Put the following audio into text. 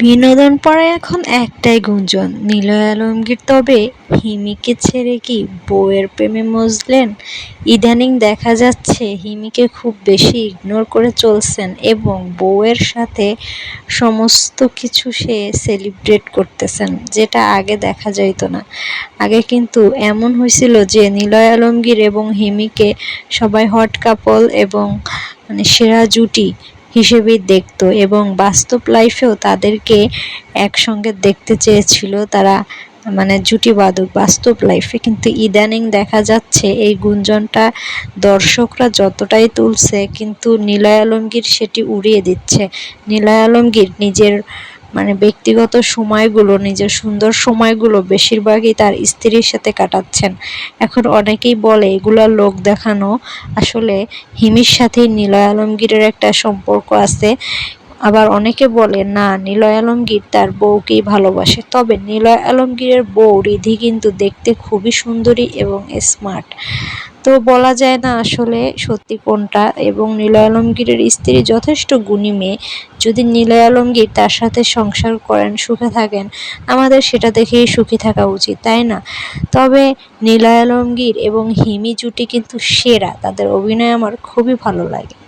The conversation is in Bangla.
বিনোদন পড়ে এখন একটাই গুঞ্জন। নিলয় আলমগীর তবে হিমিকে ছেড়ে কি বউয়ের প্রেমে মজলেন? ইদানিং দেখা যাচ্ছে হিমিকে খুব বেশি ইগনোর করে চলছেন এবং বউয়ের সাথে সমস্ত কিছু সে সেলিব্রেট করতেছেন, যেটা আগে দেখা যাইত না। আগে কিন্তু এমন হয়েছিল যে নিলয় আলমগীর এবং হিমিকে সবাই হট কাপল এবং মানে সেরা জুটি হিসেবেই দেখত এবং বাস্তব লাইফেও তাদেরকে একসঙ্গে দেখতে চেয়েছিল তারা মানে জুটিবাদক। বাস্তব লাইফে কিন্তু ইদানিং দেখা যাচ্ছে এই গুঞ্জনটা দর্শকরা যতটাই তুলছে, কিন্তু নিলয় আলমগীর সেটি উড়িয়ে দিচ্ছে। নিলয় আলমগীর নিজের মানে ব্যক্তিগত সময়গুলো, নিজের সুন্দর সময়গুলো বেশিরভাগই তার স্ত্রীর সাথে কাটাচ্ছেন। এখন অনেকেই বলে, এগুলা লোক দেখানো আসলে হিমির সাথে নিলয় আলমগীরের একটা সম্পর্ক আছে। আবার অনেকে বলে, না, নিলয় আলমগীর তার বউকেই ভালোবাসে। তবে নিলয় আলমগীরের বউ রিধি কিন্তু দেখতে খুবই সুন্দরী এবং স্মার্ট তো বলা যায় না আসলে সত্যি কোনটা। এবং নীলয় আলমগীরের স্ত্রী যথেষ্ট গুণী মেয়ে। যদি নীলয় আলমগীর তার সাথে সংসার করেন, সুখে থাকেন, আমাদের সেটা দেখেই সুখী থাকা উচিত, তাই না? তবে নীলয় আলমগীর এবং হিমি জুটি কিন্তু সেরা। তাদের অভিনয় আমার খুবই ভালো লাগে।